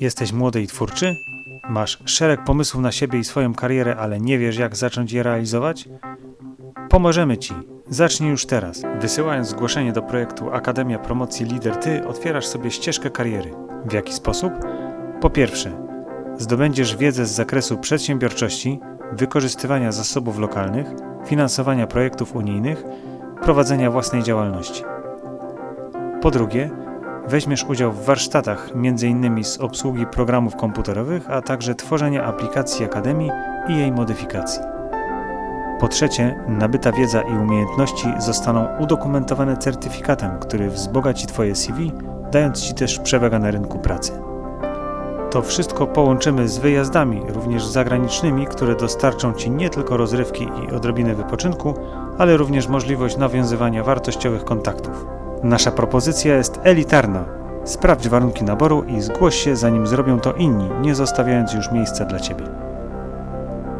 Jesteś młody i twórczy? Masz szereg pomysłów na siebie i swoją karierę, ale nie wiesz, jak zacząć je realizować? Pomożemy Ci. Zacznij już teraz. Wysyłając zgłoszenie do projektu Akademia Promocji Lider Ty, otwierasz sobie ścieżkę kariery. W jaki sposób? Po pierwsze, zdobędziesz wiedzę z zakresu przedsiębiorczości, wykorzystywania zasobów lokalnych, finansowania projektów unijnych, prowadzenia własnej działalności. Po drugie, weźmiesz udział w warsztatach m.in. z obsługi programów komputerowych, a także tworzenia aplikacji Akademii i jej modyfikacji. Po trzecie, nabyta wiedza i umiejętności zostaną udokumentowane certyfikatem, który wzbogaci Twoje CV, dając Ci też przewagę na rynku pracy. To wszystko połączymy z wyjazdami, również zagranicznymi, które dostarczą Ci nie tylko rozrywki i odrobiny wypoczynku, ale również możliwość nawiązywania wartościowych kontaktów. Nasza propozycja jest elitarna. Sprawdź warunki naboru i zgłoś się, zanim zrobią to inni, nie zostawiając już miejsca dla Ciebie.